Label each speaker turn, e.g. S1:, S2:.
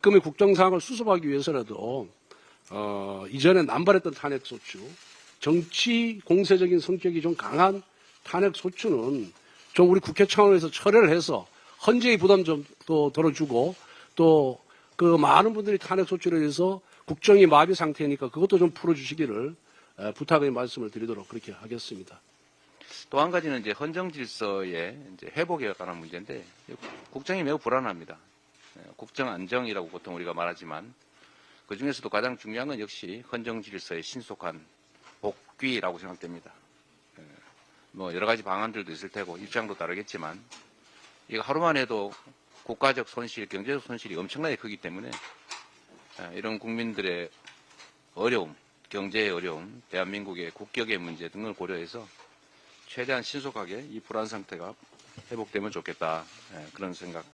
S1: 지금의 국정 상황을 수습하기 위해서라도 어, 이전에 남발했던 탄핵 소추, 정치 공세적인 성격이 좀 강한 탄핵 소추는 좀 우리 국회 차원에서 철회를 해서 헌재의 부담 좀또 덜어주고 또 그 많은 분들이 탄핵 소추를 해서 국정이 마비 상태니까 그것도 좀 풀어주시기를 에, 부탁의 말씀을 드리도록 그렇게 하겠습니다.
S2: 또 한 가지는 이제 헌정 질서의 이제 회복에 관한 문제인데 국정이 매우 불안합니다. 예, 국정 안정이라고 보통 우리가 말하지만 그 중에서도 가장 중요한 건 역시 헌정 질서의 신속한 복귀라고 생각됩니다. 예, 뭐 여러 가지 방안들도 있을 테고 입장도 다르겠지만 이거 하루만 해도 국가적 손실, 경제적 손실이 엄청나게 크기 때문에 예, 이런 국민들의 어려움, 경제의 어려움, 대한민국의 국격의 문제 등을 고려해서 최대한 신속하게 이 불안 상태가 회복되면 좋겠다 예, 그런 생각